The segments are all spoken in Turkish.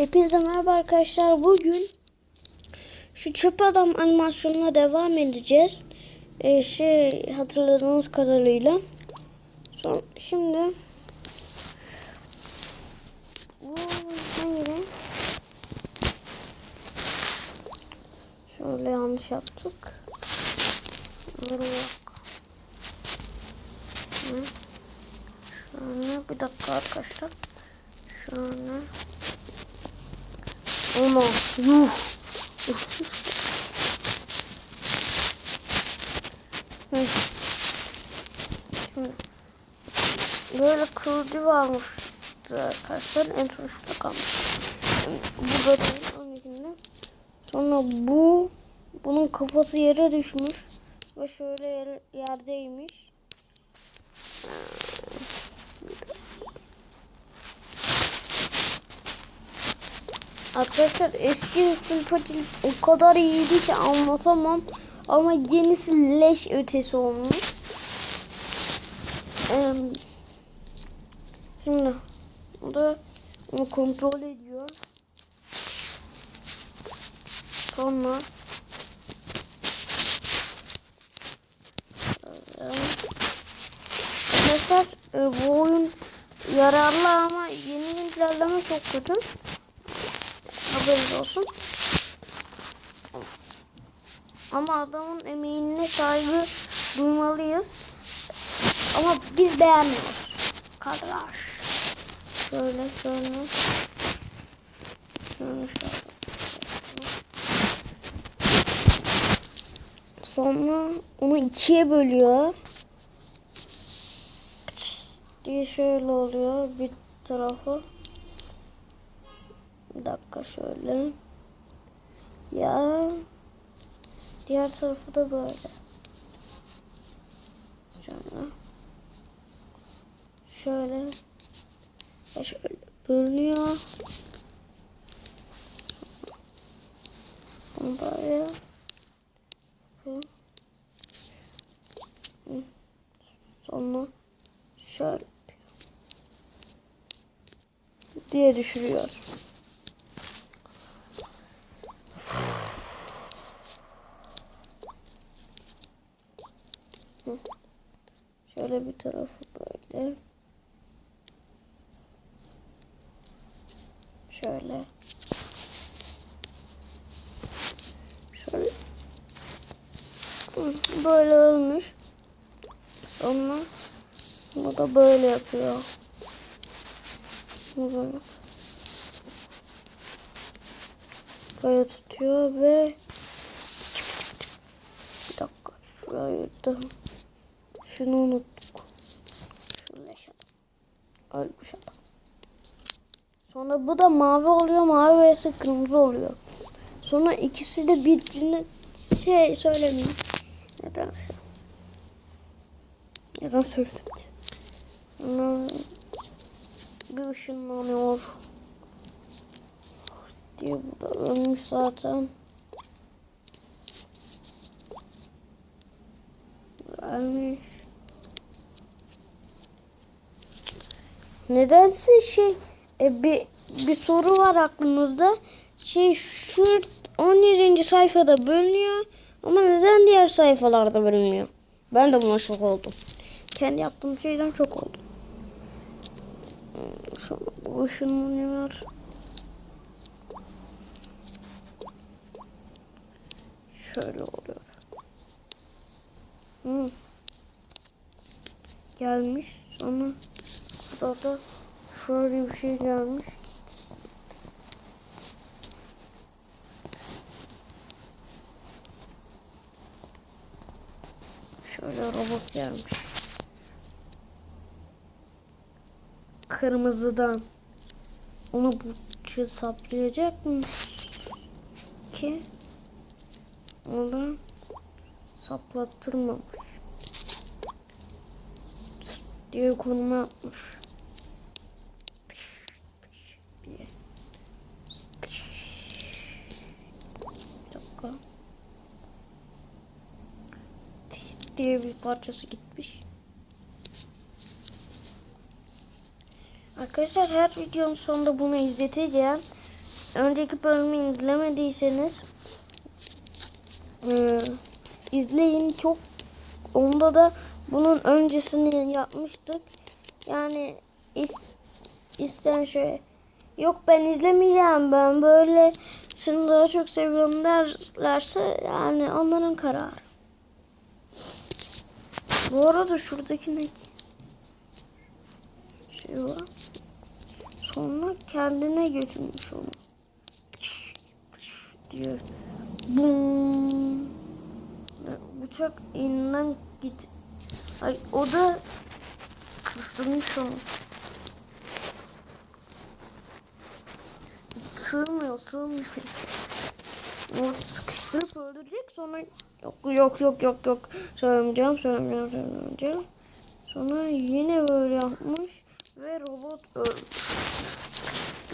Hepinize merhaba arkadaşlar. Bugün şu çöp adam animasyonuna devam edeceğiz. Ee, şey hatırladığınız kadarıyla. Son, şimdi bu hangi? Şöyle yanlış yaptık. Bunları. Şöyle bir dakika arkadaşlar. Şöyle. Ama yuh. Böyle kılıcı varmıştı arkadaşlar. En son şurada kalmış. Değil onun içinde. Sonra bu bunun kafası yere düşmüş ve şöyle yer, yerdeymiş. Arkadaşlar eski Sülpatil o kadar iyiydi ki anlatamam. Ama yenisi leş ötesi olmuş. Şimdi o da onu kontrol ediyor. Sonra Arkadaşlar e, bu oyun yararlı ama yeni güncelleme çok kötü. Haberiniz olsun. Ama adamın emeğine saygı duymalıyız. Ama biz beğenmiyoruz. Kardeş. Şöyle şöyle. Şöyle şöyle. Sonra onu ikiye bölüyor. diye şöyle oluyor bir tarafı. Bir dakika şöyle. Ya diğer tarafı da böyle. Şöyle. Şöyle. Ve şöyle bölünüyor. Bunu böyle. Sonra şöyle diye düşürüyor. Şöyle bir tarafı böyle. Şöyle. Şöyle. Böyle olmuş. Sonra bu da böyle yapıyor. Bu Böyle. Tutuyor ve bir dakika şurayı yırttım. Şunu unuttuk. Şunu yaşadım. Ölmüş adam. Sonra bu da mavi oluyor. Mavi ve kırmızı oluyor. Sonra ikisi de birbirine şey söylemiyor. Nedense. Neden söyledim ki? Bir ışınlanıyor. Diye bu da ölmüş zaten. Ölmüş. Nedense şey e, bir bir soru var aklımızda. Şey şu 17. sayfada bölünüyor ama neden diğer sayfalarda bölünmüyor? Ben de buna şok oldum. Kendi yaptığım şeyden çok oldum. Hmm, Sonra bu ışınlanıyor. Şöyle oluyor. Hı. Gelmiş. Sonra burada da şöyle bir şey gelmiş. Şöyle robot gelmiş. Kırmızıdan. Onu bu şey saplayacak mı? Ki onu saplattırmamış. Diye konuma atmış. diye. Bir dakika. diye bir parçası gitmiş. Arkadaşlar her videonun sonunda bunu izleteceğim. önceki bölümü izlemediyseniz e, izleyin çok onda da bunun öncesini yapmıştık. Yani is, isten şöyle yok ben izlemeyeceğim ben böyle daha çok seviyorum derlerse yani onların kararı. Bu arada şuradaki ne? Şey var. Sonra kendine götürmüş onu. diyor. Bum. Bıçak elinden git. Ay o da kısılmış onu. Sığmıyor, sığmıyor. O sıkıştırıp öldürecek sonra yok yok yok yok yok söylemeyeceğim söylemeyeceğim söylemeyeceğim. Sonra yine böyle yapmış ve robot öldü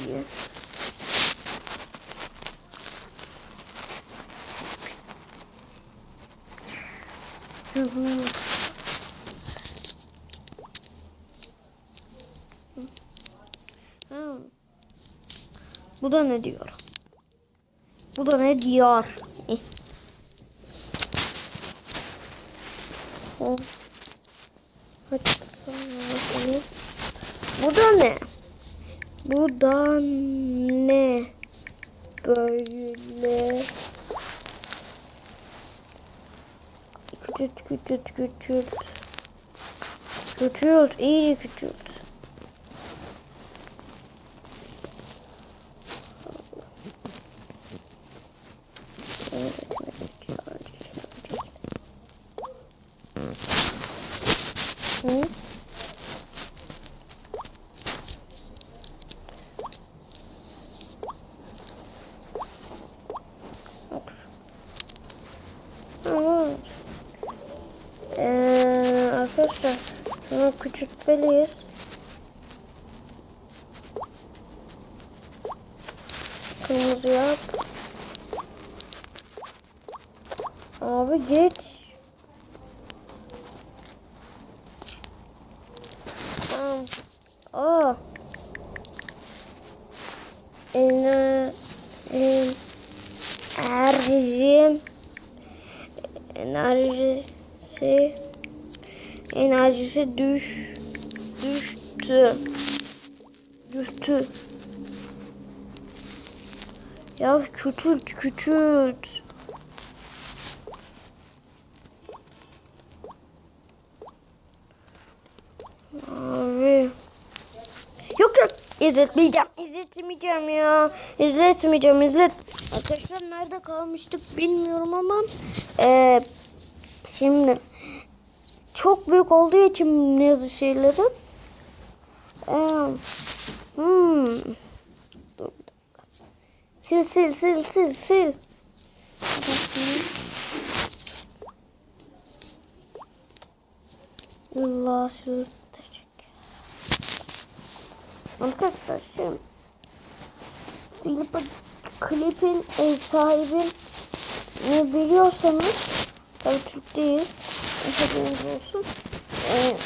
diye. Hı hı. Hı. Bu da ne diyor? Bu da ne diyor? Bu da ne? Bu da ne? Böyle küçült küçült küçült küçült iyi küçült Evet, Hı? Bak şu. Evet. Ee, arkadaşlar şunu küçültmeliyiz. Kırmızı yap. Abi geç. Aa. En, enerjim enerjisi enerjisi düş düştü düştü. Ya küçült küçült. Abi. Yok yok. İzletmeyeceğim izletmeyeceğim ya. İzletmeyeceğim izlet. Arkadaşlar nerede kalmıştık bilmiyorum ama eee Şimdi çok büyük olduğu için yazı şeyleri. Ee, hmm. Dur. Sil sil sil sil sil. Allah sürtecek. Arkadaşlar şimdi klip, klipin ev sahibi ne biliyorsanız Tabii Türk değil. Haberiniz olsun. Ee,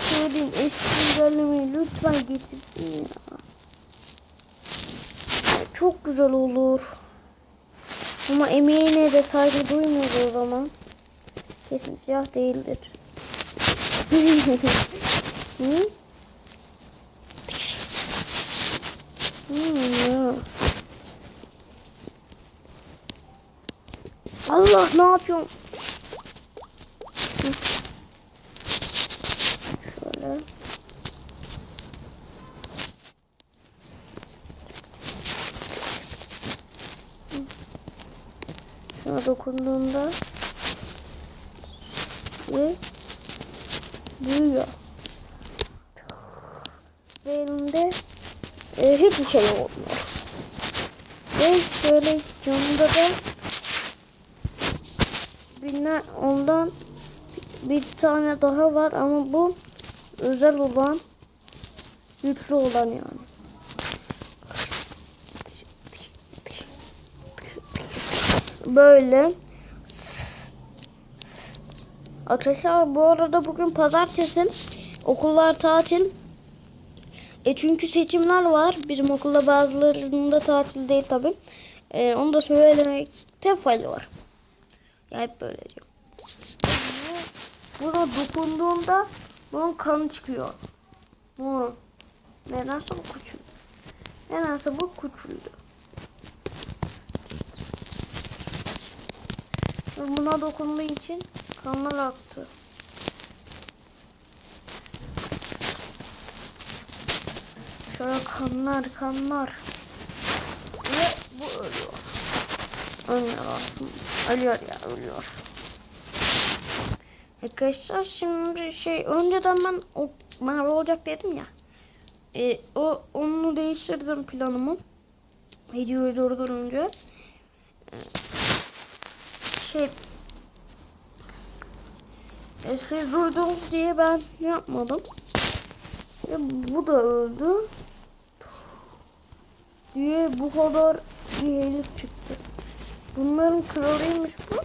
söyleyeyim eski güncellemeyi lütfen getirsin ya. Çok güzel olur. Ama emeğine de saygı duymuyoruz o zaman. Kesin siyah değildir. Hı? Hmm. Allah ne yapıyorsun? Hı. Şöyle. Hı. Şuna dokunduğunda ve büyüyor. Ve elimde e, hiçbir şey olmuyor. Ve şöyle yanında da binler ondan bir tane daha var ama bu özel olan güçlü olan yani. Böyle. Arkadaşlar bu arada bugün pazartesi okullar tatil. E çünkü seçimler var. Bizim okulda bazılarında tatil değil tabi. E, onu da söylemekte fayda var. Ya hep böyle diyor. Buna dokunduğumda bunun kanı çıkıyor. Bu. Nedense bu küçüldü. Nedense bu küçüldü. Ve Buna dokunduğu için kanlar aktı. Şöyle kanlar kanlar. Ve bu ölüyor. Ölüyor aslında. Ölüyor ya ölüyor. Arkadaşlar şimdi şey önceden ben o mavi olacak dedim ya. E, o onu değiştirdim planımı. Videoyu durdurunca. E, şey e, siz duydunuz diye ben yapmadım. Ve bu da öldü. Diye bu kadar bir herif çıktı. Bunların kralıymış bu.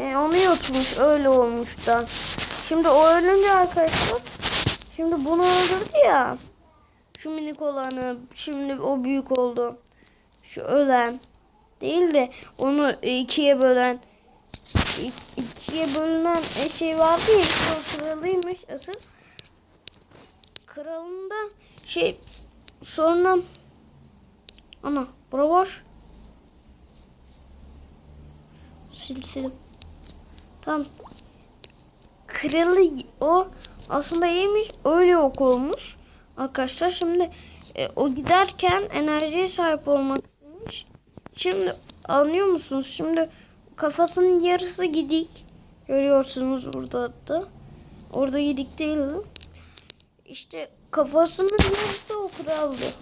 E, onu yutmuş öyle olmuş da. Şimdi o ölünce arkadaşlar şimdi bunu öldürdü ya. Şu minik olanı şimdi o büyük oldu. Şu ölen değil de onu ikiye bölen ikiye bölünen şey vardı ya o kralıymış asıl. Kralında şey sonra ana bura boş. Sil sildim. Tamam. Kralı o aslında iyiymiş. Öyle yok olmuş. Arkadaşlar şimdi e, o giderken enerjiye sahip olmak. Şimdi anlıyor musunuz? Şimdi kafasının yarısı gidik. Görüyorsunuz burada da. Orada gidik değildi. İşte kafasının yarısı o kraldı.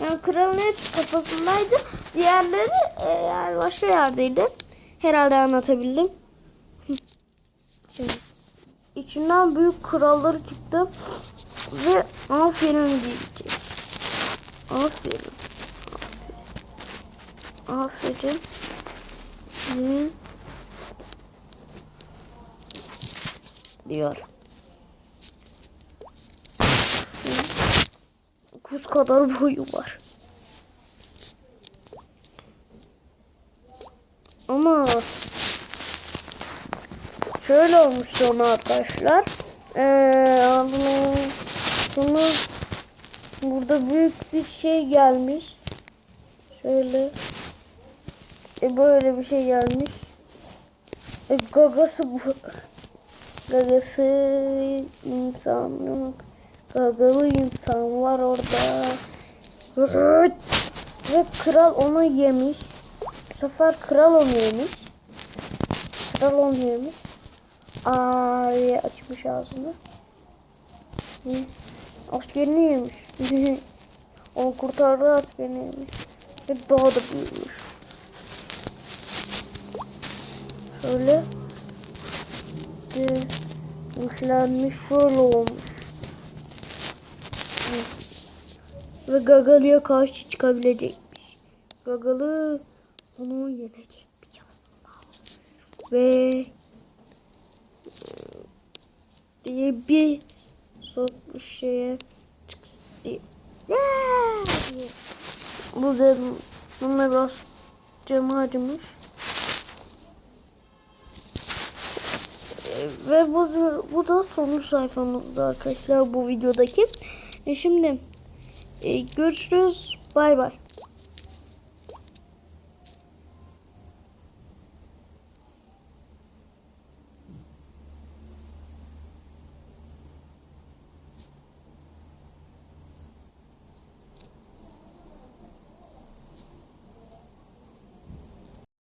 Yani kralın hepsi kafasındaydı. Diğerleri e, yani başka yerdeydi. Herhalde anlatabildim. Şimdi içinden büyük kralları çıktı ve aferin diyecek. Aferin. Aferin. Aferin. Diyor. Kuz kadar boyu var. Ama şöyle olmuş sonra arkadaşlar. Ee, bunu burada büyük bir şey gelmiş. Şöyle e, böyle bir şey gelmiş. E, gagası bu. Gagası insanlık. Gagalı insan var orada. Ve kral onu yemiş. Bu sefer kral onu yemiş. Kral onu yemiş. Aa diye açmış ağzını. Hı. Askerini yemiş. onu kurtardı askerini yemiş. Ve daha da büyümüş. Şöyle. İşte, güçlenmiş şöyle olmuş. Ve Gagalı'ya karşı çıkabilecekmiş. Gagalı onu yenecekmiş aslında. Ve diye bir sokmuş şeye çıktı. diye. Bu dedim. Bununla biraz camı acımış. Ve bu, bu da son sayfamızda arkadaşlar bu videodaki. E şimdi e, görüşürüz. Bay bay.